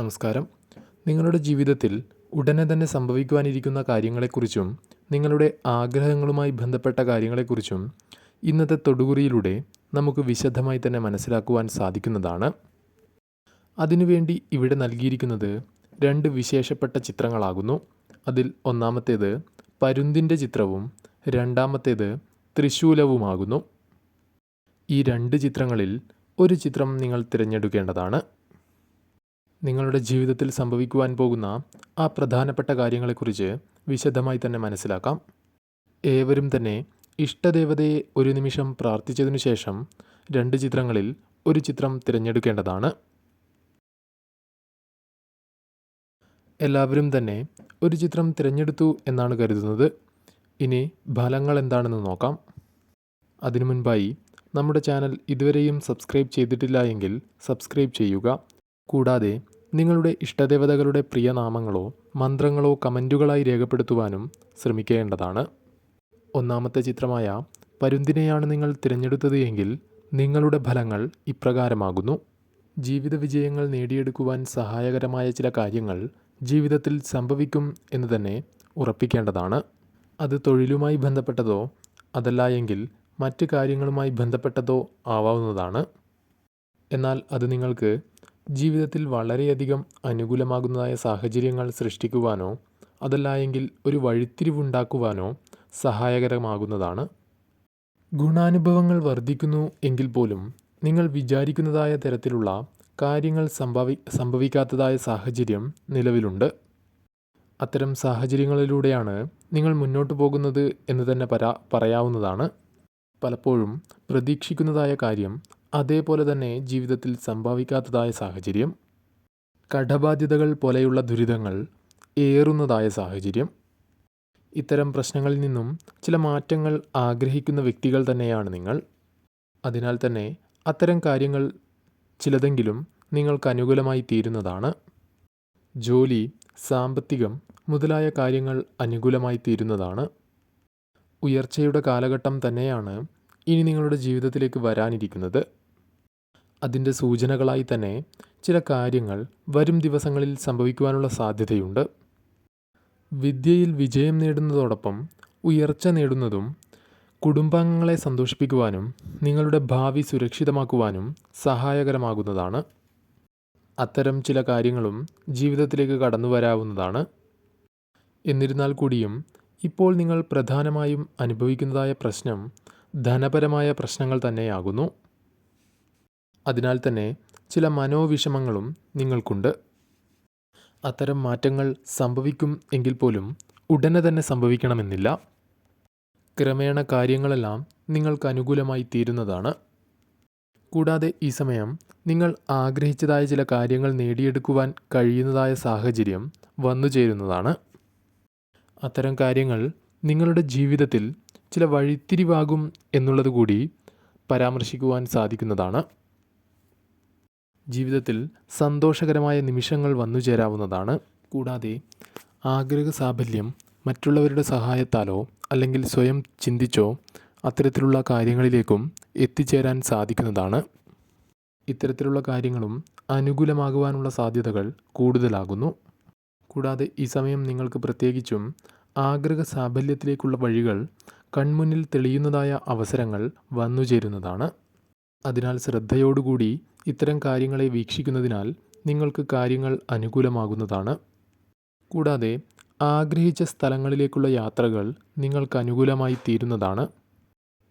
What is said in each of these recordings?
നമസ്കാരം. നിങ്ങളുടെ ജീവിതത്തിൽ ഉടനെ തന്നെ സംഭവിക്കുവാനിരിക്കുന്ന കാര്യങ്ങളെക്കുറിച്ചും നിങ്ങളുടെ ആഗ്രഹങ്ങളുമായി ബന്ധപ്പെട്ട കാര്യങ്ങളെക്കുറിച്ചും ഇന്നത്തെ തൊടുകുറിയിലൂടെ നമുക്ക് വിശദമായി തന്നെ മനസ്സിലാക്കുവാൻ സാധിക്കുന്നതാണ്. അതിനുവേണ്ടി ഇവിടെ നൽകിയിരിക്കുന്നത് രണ്ട് വിശേഷപ്പെട്ട ചിത്രങ്ങളാകുന്നു. അതിൽ ഒന്നാമത്തേത് പരുന്തിന്റെ ചിത്രവും രണ്ടാമത്തേത് തൃശൂലവുമാകുന്നു. ഈ രണ്ട് ചിത്രങ്ങളിൽ ഒരു ചിത്രം നിങ്ങൾ തിരഞ്ഞെടുക്കേണ്ടതാണ്. നിങ്ങളുടെ ജീവിതത്തിൽ സംഭവിക്കുവാൻ പോകുന്ന ആ പ്രധാനപ്പെട്ട കാര്യങ്ങളെക്കുറിച്ച് വിശദമായി തന്നെ മനസ്സിലാക്കാം. ഏവരും തന്നെ ഇഷ്ടദേവതയെ ഒരു നിമിഷം പ്രാർത്ഥിച്ചതിനു ശേഷം രണ്ട് ചിത്രങ്ങളിൽ ഒരു ചിത്രം തിരഞ്ഞെടുക്കേണ്ടതാണ്. എല്ലാവരും തന്നെ ഒരു ചിത്രം തിരഞ്ഞെടുത്തു എന്നാണ് കരുതുന്നത്. ഇനി ഫലങ്ങൾ എന്താണെന്ന് നോക്കാം. അതിനു മുൻപായി നമ്മുടെ ചാനൽ ഇതുവരെയും സബ്സ്ക്രൈബ് ചെയ്തിട്ടില്ല എങ്കിൽ സബ്സ്ക്രൈബ് ചെയ്യുക. കൂടാതെ നിങ്ങളുടെ ഇഷ്ടദേവതകളുടെ പ്രിയനാമങ്ങളോ മന്ത്രങ്ങളോ കമന്റുകളായി രേഖപ്പെടുത്തുവാനും ശ്രമിക്കേണ്ടതാണ്. ഒന്നാമത്തെ ചിത്രമായ പരുന്തിനെയാണ് നിങ്ങൾ തിരഞ്ഞെടുത്തത് എങ്കിൽ നിങ്ങളുടെ ഫലങ്ങൾ ഇപ്രകാരമാകുന്നു. ജീവിത വിജയങ്ങൾ നേടിയെടുക്കുവാൻ സഹായകരമായ ചില കാര്യങ്ങൾ ജീവിതത്തിൽ സംഭവിക്കും എന്ന് തന്നെ ഉറപ്പിക്കേണ്ടതാണ്. അത് തൊഴിലുമായി ബന്ധപ്പെട്ടതോ അതല്ല എങ്കിൽ മറ്റ് കാര്യങ്ങളുമായി ബന്ധപ്പെട്ടതോ ആവാവുന്നതാണ്. എന്നാൽ അത് നിങ്ങൾക്ക് ജീവിതത്തിൽ വളരെയധികം അനുകൂലമാകുന്നതായ സാഹചര്യങ്ങൾ സൃഷ്ടിക്കുവാനോ അതല്ല എങ്കിൽ ഒരു വഴിത്തിരിവുണ്ടാക്കുവാനോ സഹായകരമാകുന്നതാണ്. ഗുണാനുഭവങ്ങൾ വർദ്ധിക്കുന്നു എങ്കിൽ പോലും നിങ്ങൾ വിചാരിക്കുന്നതായ തരത്തിലുള്ള കാര്യങ്ങൾ സംഭവി സംഭവിക്കാത്തതായ സാഹചര്യം നിലവിലുണ്ട്. അത്തരം സാഹചര്യങ്ങളിലൂടെയാണ് നിങ്ങൾ മുന്നോട്ട് പോകുന്നത് എന്ന് തന്നെ പരാ പറയാവുന്നതാണ്. പലപ്പോഴും പ്രതീക്ഷിക്കുന്നതായ കാര്യം അതേപോലെ തന്നെ ജീവിതത്തിൽ സംഭവിക്കാത്തതായ സാഹചര്യം കടബാധ്യതകൾ പോലെയുള്ള ദുരിതങ്ങൾ ഏറുന്നതായ സാഹചര്യം ഇത്തരം പ്രശ്നങ്ങളിൽ നിന്നും ചില മാറ്റങ്ങൾ ആഗ്രഹിക്കുന്ന വ്യക്തികൾ തന്നെയാണ് നിങ്ങൾ. അതിനാൽ തന്നെ അത്തരം കാര്യങ്ങൾ ചിലതെങ്കിലും നിങ്ങൾക്ക് അനുകൂലമായി തീരുന്നതാണ്. ജോലി സാമ്പത്തികം മുതലായ കാര്യങ്ങൾ അനുകൂലമായി തീരുന്നതാണ്. ഉയർച്ചയുടെ കാലഘട്ടം തന്നെയാണ് ഇനി നിങ്ങളുടെ ജീവിതത്തിലേക്ക് വരാനിരിക്കുന്നത്. അതിന്റെ സൂചനകളായി തന്നെ ചില കാര്യങ്ങൾ വരും ദിവസങ്ങളിൽ സംഭവിക്കുവാനുള്ള സാധ്യതയുണ്ട്. വിദ്യയിൽ വിജയം നേടുന്നതോടൊപ്പം ഉയർച്ച നേടുന്നതും കുടുംബാംഗങ്ങളെ സന്തോഷിപ്പിക്കുവാനും നിങ്ങളുടെ ഭാവി സുരക്ഷിതമാക്കുവാനും സഹായകരമാകുന്നതാണ്. അത്തരം ചില കാര്യങ്ങളും ജീവിതത്തിലേക്ക് കടന്നു വരാവുന്നതാണ് എന്നിരുന്നാൽ കൂടിയും ഇപ്പോൾ നിങ്ങൾ പ്രധാനമായും അനുഭവിക്കുന്നതായ പ്രശ്നം ധനപരമായ പ്രശ്നങ്ങൾ തന്നെയാകുന്നു. അതിനാൽ തന്നെ ചില മനോവിഷമങ്ങളും നിങ്ങൾക്കുണ്ട്. അത്തരം മാറ്റങ്ങൾ സംഭവിക്കും എങ്കിൽ പോലും ഉടനെ തന്നെ സംഭവിക്കണമെന്നില്ല. ക്രമേണ കാര്യങ്ങളെല്ലാം നിങ്ങൾക്ക് അനുകൂലമായി തീരുന്നതാണ്. കൂടാതെ ഈ സമയം നിങ്ങൾ ആഗ്രഹിച്ചതായ ചില കാര്യങ്ങൾ നേടിയെടുക്കുവാൻ കഴിയുന്നതായ സാഹചര്യം വന്നു ചേരുന്നതാണ്. അത്തരം കാര്യങ്ങൾ നിങ്ങളുടെ ജീവിതത്തിൽ ചില വഴിത്തിരിവാകും എന്നുള്ളത് കൂടി പരാമർശിക്കുവാൻ സാധിക്കുന്നതാണ്. ജീവിതത്തിൽ സന്തോഷകരമായ നിമിഷങ്ങൾ വന്നു ചേരാവുന്നതാണ്. കൂടാതെ ആഗ്രഹ സാഫല്യം മറ്റുള്ളവരുടെ സഹായത്താലോ അല്ലെങ്കിൽ സ്വയം ചിന്തിച്ചോ അത്തരത്തിലുള്ള കാര്യങ്ങളിലേക്കും എത്തിച്ചേരാൻ സാധിക്കുന്നതാണ്. ഇത്തരത്തിലുള്ള കാര്യങ്ങളും അനുകൂലമാകുവാനുള്ള സാധ്യതകൾ കൂടുതലാകുന്നു. കൂടാതെ ഈ സമയം നിങ്ങൾക്ക് പ്രത്യേകിച്ചും ആഗ്രഹ സാഫല്യത്തിലേക്കുള്ള വഴികൾ കൺമുന്നിൽ തെളിയുന്നതായ അവസരങ്ങൾ വന്നുചേരുന്നതാണ് അതിനാൽ ശ്രദ്ധയോടുകൂടി ഇത്തരം കാര്യങ്ങളെ വീക്ഷിക്കുന്നതിനാൽ നിങ്ങൾക്ക് കാര്യങ്ങൾ അനുകൂലമാകുന്നതാണ്. കൂടാതെ ആഗ്രഹിച്ച സ്ഥലങ്ങളിലേക്കുള്ള യാത്രകൾ നിങ്ങൾക്ക് അനുകൂലമായി തീരുന്നതാണ്.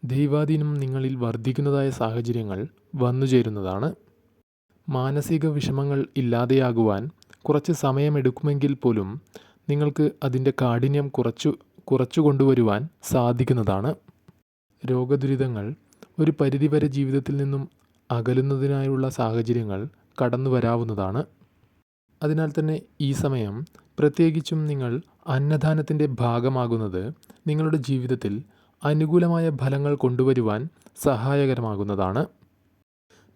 ദൈവാധീനം നിങ്ങളിൽ വർദ്ധിക്കുന്നതായ സാഹചര്യങ്ങൾ വന്നുചേരുന്നതാണ് മാനസിക വിഷമങ്ങൾ ഇല്ലാതെയാകുവാൻ കുറച്ച് സമയമെടുക്കുമെങ്കിൽ പോലും നിങ്ങൾക്ക് അതിന്റെ കാഠിന്യം കുറച്ചു കുറച്ചു കൊണ്ടുവരുവാൻ സാധിക്കുന്നതാണ്. രോഗദുരിതങ്ങൾ ഒരു പരിധിവരെ ജീവിതത്തിൽ നിന്നും അകലുന്നതിനായുള്ള സാഹചര്യങ്ങൾ കടന്നു വരാവുന്നതാണ്. അതിനാൽ തന്നെ ഈ സമയം പ്രത്യേകിച്ചും നിങ്ങൾ അന്നദാനത്തിന്റെ ഭാഗമാകുന്നത് നിങ്ങളുടെ ജീവിതത്തിൽ അനുകൂലമായ ഫലങ്ങൾ കൊണ്ടുവരുവാൻ സഹായകരമാകുന്നതാണ്.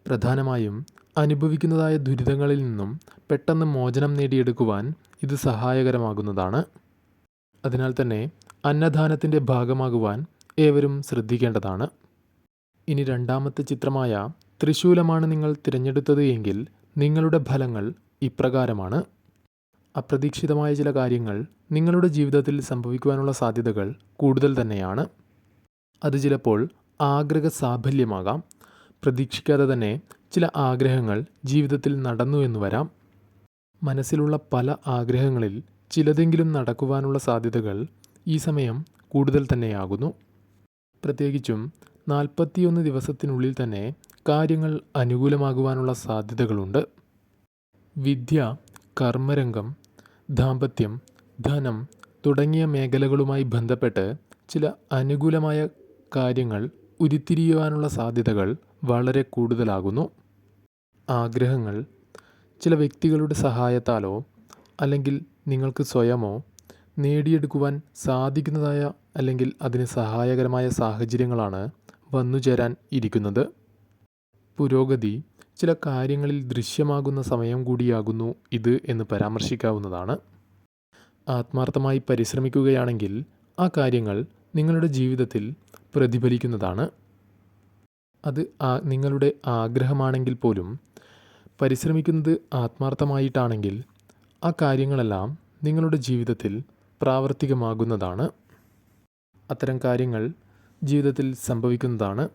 പ്രധാനമായും അനുഭവിക്കുന്നതായ ദുരിതങ്ങളിൽ നിന്നും പെട്ടെന്ന് മോചനം നേടിയെടുക്കുവാൻ ഇത് സഹായകരമാകുന്നതാണ്. അതിനാൽ തന്നെ അന്നദാനത്തിന്റെ ഭാഗമാകുവാൻ ഏവരും ശ്രദ്ധിക്കേണ്ടതാണ്. ഇനി രണ്ടാമത്തെ ചിത്രമായ ത്രിശൂലമാണ് നിങ്ങൾ തിരഞ്ഞെടുത്തത് എങ്കിൽ നിങ്ങളുടെ ഫലങ്ങൾ ഇപ്രകാരമാണ്. അപ്രതീക്ഷിതമായ ചില കാര്യങ്ങൾ നിങ്ങളുടെ ജീവിതത്തിൽ സംഭവിക്കുവാനുള്ള സാധ്യതകൾ കൂടുതൽ തന്നെയാണ്. അത് ചിലപ്പോൾ ആഗ്രഹ സാഫല്യമാകാം. പ്രതീക്ഷിക്കാതെ തന്നെ ചില ആഗ്രഹങ്ങൾ ജീവിതത്തിൽ നടന്നു എന്ന് വരാം. മനസ്സിലുള്ള പല ആഗ്രഹങ്ങളിൽ ചിലതെങ്കിലും നടക്കുവാനുള്ള സാധ്യതകൾ ഈ സമയം കൂടുതൽ തന്നെയാകുന്നു. പ്രത്യേകിച്ചും നാൽപ്പത്തിയൊന്ന് ദിവസത്തിനുള്ളിൽ തന്നെ കാര്യങ്ങൾ അനുകൂലമാകുവാനുള്ള സാധ്യതകളുണ്ട്. വിദ്യ കർമ്മരംഗം ദാമ്പത്യം ധനം തുടങ്ങിയ മേഖലകളുമായി ബന്ധപ്പെട്ട് ചില അനുകൂലമായ കാര്യങ്ങൾ ഉരുത്തിരിയുവാനുള്ള സാധ്യതകൾ വളരെ കൂടുതലാകുന്നു. ആഗ്രഹങ്ങൾ ചില വ്യക്തികളുടെ സഹായത്താലോ അല്ലെങ്കിൽ നിങ്ങൾക്ക് സ്വയമോ നേടിയെടുക്കുവാൻ സാധിക്കുന്നതായ അല്ലെങ്കിൽ അതിന് സഹായകരമായ സാഹചര്യങ്ങളാണ് വന്നുചേരാൻ ഇരിക്കുന്നത്. പുരോഗതി ചില കാര്യങ്ങളിൽ ദൃശ്യമാകുന്ന സമയം കൂടിയാകുന്നു ഇത് എന്ന് പരാമർശിക്കാവുന്നതാണ്. ആത്മാർത്ഥമായി പരിശ്രമിക്കുകയാണെങ്കിൽ ആ കാര്യങ്ങൾ നിങ്ങളുടെ ജീവിതത്തിൽ പ്രതിഫലിക്കുന്നതാണ്. അത് നിങ്ങളുടെ ആഗ്രഹമാണെങ്കിൽ പോലും പരിശ്രമിക്കുന്നത് ആത്മാർത്ഥമായിട്ടാണെങ്കിൽ ആ കാര്യങ്ങളെല്ലാം നിങ്ങളുടെ ജീവിതത്തിൽ പ്രാവർത്തികമാകുന്നതാണ്. അത്തരം കാര്യങ്ങൾ ജീവിതത്തിൽ സംഭവിക്കുന്നതാണ്.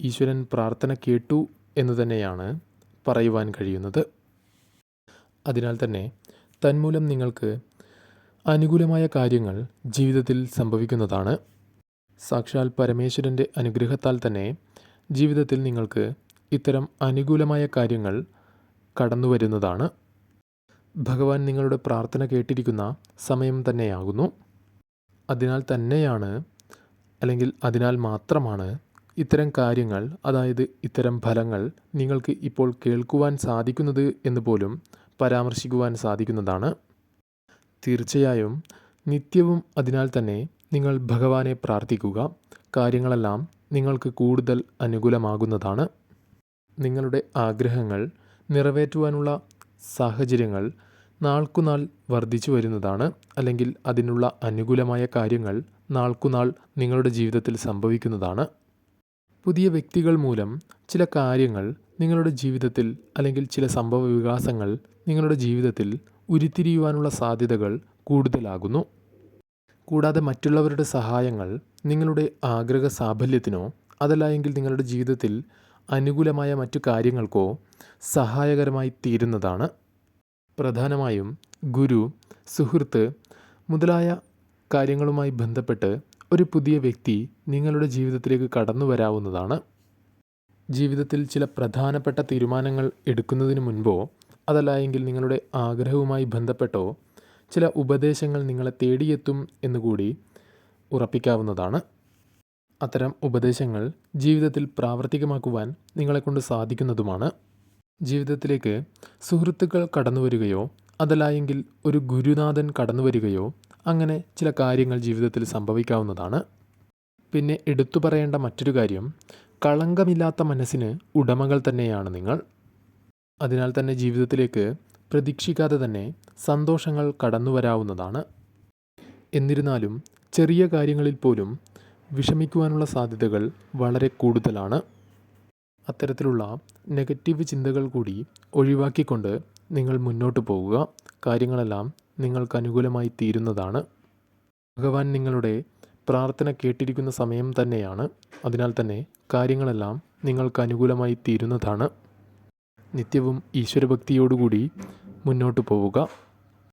ഈശ്വരൻ പ്രാർത്ഥന കേട്ടു എന്ന് തന്നെയാണ് പറയുവാൻ കഴിയുന്നത്. അതിനാൽ തന്നെ തന്മൂലം നിങ്ങൾക്ക് അനുകൂലമായ കാര്യങ്ങൾ ജീവിതത്തിൽ സംഭവിക്കുന്നതാണ്. സാക്ഷാൽ പരമേശ്വരന്റെ അനുഗ്രഹത്താൽ തന്നെ ജീവിതത്തിൽ നിങ്ങൾക്ക് ഇത്തരം അനുകൂലമായ കാര്യങ്ങൾ കടന്നു വരുന്നതാണ്. ഭഗവാൻ നിങ്ങളുടെ പ്രാർത്ഥന കേട്ടിരിക്കുന്ന സമയം തന്നെയാകുന്നു. അതിനാൽ തന്നെയാണ് അല്ലെങ്കിൽ അതിനാൽ മാത്രമാണ് ഇത്തരം കാര്യങ്ങൾ അതായത് ഇത്തരം ഫലങ്ങൾ നിങ്ങൾക്ക് ഇപ്പോൾ കേൾക്കുവാൻ സാധിക്കുന്നത് എന്ന് പോലും പരാമർശിക്കുവാൻ സാധിക്കുന്നതാണ്. തീർച്ചയായും നിത്യവും അതിനാൽ തന്നെ നിങ്ങൾ ഭഗവാനെ പ്രാർത്ഥിക്കുക. കാര്യങ്ങളെല്ലാം നിങ്ങൾക്ക് കൂടുതൽ അനുകൂലമാകുന്നതാണ്. നിങ്ങളുടെ ആഗ്രഹങ്ങൾ നിറവേറ്റുവാനുള്ള സാഹചര്യങ്ങൾ നാൾക്കുനാൾ വർദ്ധിച്ചു വരുന്നതാണ് അല്ലെങ്കിൽ അതിനുള്ള അനുകൂലമായ കാര്യങ്ങൾ നാൾക്കുനാൾ നിങ്ങളുടെ ജീവിതത്തിൽ സംഭവിക്കുന്നതാണ്. പുതിയ വ്യക്തികൾ മൂലം ചില കാര്യങ്ങൾ നിങ്ങളുടെ ജീവിതത്തിൽ അല്ലെങ്കിൽ ചില സംഭവ വികാസങ്ങൾ നിങ്ങളുടെ ജീവിതത്തിൽ ഉരുത്തിരിയുവാനുള്ള സാധ്യതകൾ കൂടുതലാകുന്നു. കൂടാതെ മറ്റുള്ളവരുടെ സഹായങ്ങൾ നിങ്ങളുടെ ആഗ്രഹ സാഫല്യത്തിനോ അതല്ല എങ്കിൽ നിങ്ങളുടെ ജീവിതത്തിൽ അനുകൂലമായ മറ്റു കാര്യങ്ങൾക്കോ സഹായകരമായി തീരുന്നതാണ്. പ്രധാനമായും ഗുരു സുഹൃത്ത് മുതലായ കാര്യങ്ങളുമായി ബന്ധപ്പെട്ട് ഒരു പുതിയ വ്യക്തി നിങ്ങളുടെ ജീവിതത്തിലേക്ക് കടന്നു വരാവുന്നതാണ്. ജീവിതത്തിൽ ചില പ്രധാനപ്പെട്ട തീരുമാനങ്ങൾ എടുക്കുന്നതിന് മുൻപോ അതല്ല എങ്കിൽ നിങ്ങളുടെ ആഗ്രഹവുമായി ബന്ധപ്പെട്ടോ ചില ഉപദേശങ്ങൾ നിങ്ങളെ തേടിയെത്തും എന്നുകൂടി ഉറപ്പിക്കാവുന്നതാണ്. അത്തരം ഉപദേശങ്ങൾ ജീവിതത്തിൽ പ്രാവർത്തികമാക്കുവാൻ നിങ്ങളെക്കൊണ്ട് സാധിക്കുന്നതുമാണ്. ജീവിതത്തിലേക്ക് സുഹൃത്തുക്കൾ കടന്നു വരികയോ അതല്ലായെങ്കിൽ ഒരു ഗുരുനാഥൻ കടന്നു വരികയോ അങ്ങനെ ചില കാര്യങ്ങൾ ജീവിതത്തിൽ സംഭവിക്കാവുന്നതാണ്. പിന്നെ എടുത്തു പറയേണ്ട മറ്റൊരു കാര്യം കളങ്കമില്ലാത്ത മനസ്സിന് ഉടമകൾ തന്നെയാണ് നിങ്ങൾ. അതിനാൽ തന്നെ ജീവിതത്തിലേക്ക് പ്രതീക്ഷിക്കാതെ തന്നെ സന്തോഷങ്ങൾ കടന്നു വരാവുന്നതാണ്. എന്നിരുന്നാലും ചെറിയ കാര്യങ്ങളിൽ പോലും വിഷമിക്കുവാനുള്ള സാധ്യതകൾ വളരെ കൂടുതലാണ്. അത്തരത്തിലുള്ള നെഗറ്റീവ് ചിന്തകൾ കൂടി ഒഴിവാക്കിക്കൊണ്ട് നിങ്ങൾ മുന്നോട്ട് പോവുക. കാര്യങ്ങളെല്ലാം നിങ്ങൾക്ക് അനുകൂലമായി തീരുന്നതാണ്. ഭഗവാൻ നിങ്ങളുടെ പ്രാർത്ഥന കേട്ടിരിക്കുന്ന സമയം തന്നെയാണ്. അതിനാൽ തന്നെ കാര്യങ്ങളെല്ലാം നിങ്ങൾക്ക് അനുകൂലമായി തീരുന്നതാണ്. നിത്യവും ഈശ്വരഭക്തിയോടുകൂടി മുന്നോട്ട് പോവുക.